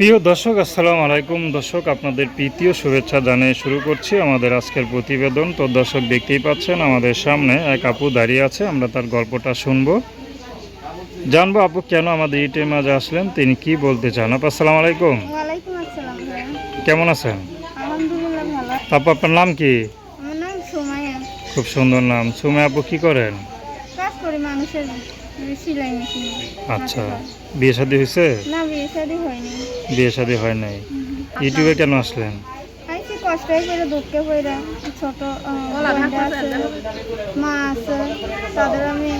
প্রিয় দর্শক আসসালামু আলাইকুম। দর্শক আপনাদের প্রীতীয় শুভেচ্ছা জানিয়ে শুরু করছি আমাদের আজকের প্রতিবেদন। তো দর্শক দেখতেই পাচ্ছেন আমাদের সামনে এক আপু দাঁড়িয়ে আছে আমরা তার গল্পটা শুনব। জানব আপু কেন আমাদের ইটের মাঝে আসলেন তিনি কি বলতে চান? আপু আসসালামু আলাইকুম। কেমন আছেন? আপু আপনার নাম কি? খুব সুন্দর নাম। সুমে আপু কি করেন? সেলাই মেশিন। আচ্ছা বিয়ে শাদী হয়েছে? না বিয়ে শাদি হয়নি। বিয়ে শাদী হয় নাই। ইউটিউবে কেন আসলেন? আইসি কষ্ট করে দুঃখে পড়া ছোট আছে মা আছে তাদের আমি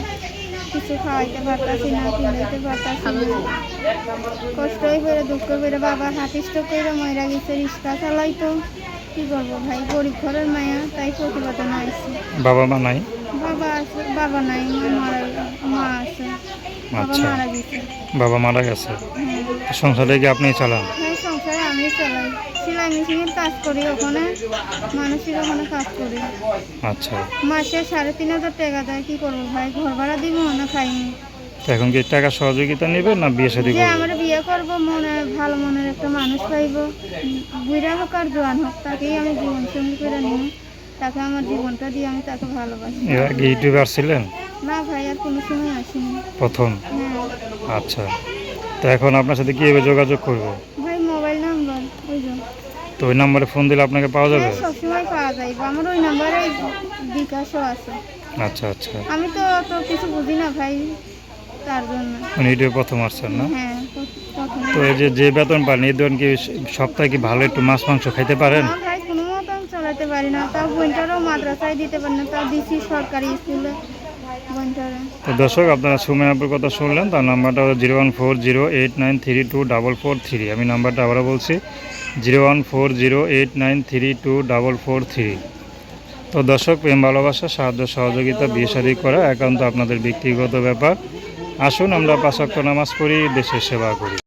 কিছু খাওয়াইতে পারতাছি না কিনাইতে পারতাছি না। কষ্ট করে দুঃখ করে বাবা হাতিষ্ট করে ময়রা গেছে রিক্সা চালাইতো। কি করব ভাই? গরিব ঘরের মায়া তাই প্রতিবেদন বাবা মা নাই? বাবা আছে বাবা নাই মা মারা আচ্ছা। বাবা মারা গেছে। হ্যাঁ। সংসারে কি আপনি চালান? হ্যাঁ সংসারে আমি চালাই। সেলাই মেশিনের কাজ করি ওখানে মানুষের ওখানে কাজ করি। আচ্ছা। মাসে সাড়ে তিন হাজার টাকা দেয় কি করব ভাই? ঘর ভাড়া দিব না খাইনি। তো এখন কি টাকা সহযোগিতা নেবে না বিয়ে শাদী যে করবে? আমরা বিয়ে করব মনে ভালো মনের একটা মানুষ পাইব। বুড়া হোক আর জোয়ান হোক তাকেই আমি জীবন সঙ্গী করে নিই। তাকে আমার জীবনটা দিয়ে আমি তাকে ভালোবাসি। এর আগে ইউটিউবে আসছিলেন না ভাই আর কোনো সময় আসিনি প্রথম? আচ্ছা। তো এখন আপনার সাথে কীভাবে যোগাযোগ করব? ভাই মোবাইল নাম্বার ওই যে তো ওই নাম্বারে ফোন দিলে আপনাকে পাওয়া যাবে? হ্যাঁ, সবসময় পাওয়া যায়। আমার ওই নাম্বারে বিকাশও আছে। আচ্ছা আচ্ছা। আমি তো তো কিছু বুঝি না ভাই তার জন্য। মানে ইউটিউবে প্রথম আসছেন না? হ্যাঁ তো এই যে যে বেতন পান এই বেতন কি সপ্তাহে কি ভালো একটু মাছ মাংস খাইতে পারেন? না ভাই চালাতে পারি না, তাও বইটারও মাদ্রাসায় দিতে পারি না, তাও দিছি সরকারি স্কুলে তো দর্শক, আপনারা সুমেয়াপুর কথা শুনলেন, তার নাম্বারটা হলো zero one four zero eight nine three two double four three. আমি নাম্বারটা আবারও বলছি, zero one four zero eight nine three two double four three. তো দর্শক, প্রেম, ভালোবাসা, সাহায্য, সহযোগিতা, বিয়ে শাদী করা একান্ত আপনাদের ব্যক্তিগত ব্যাপার। আসুন, আমরা পাঁচক্য নামাজ পড়ি, দেশের সেবা করি।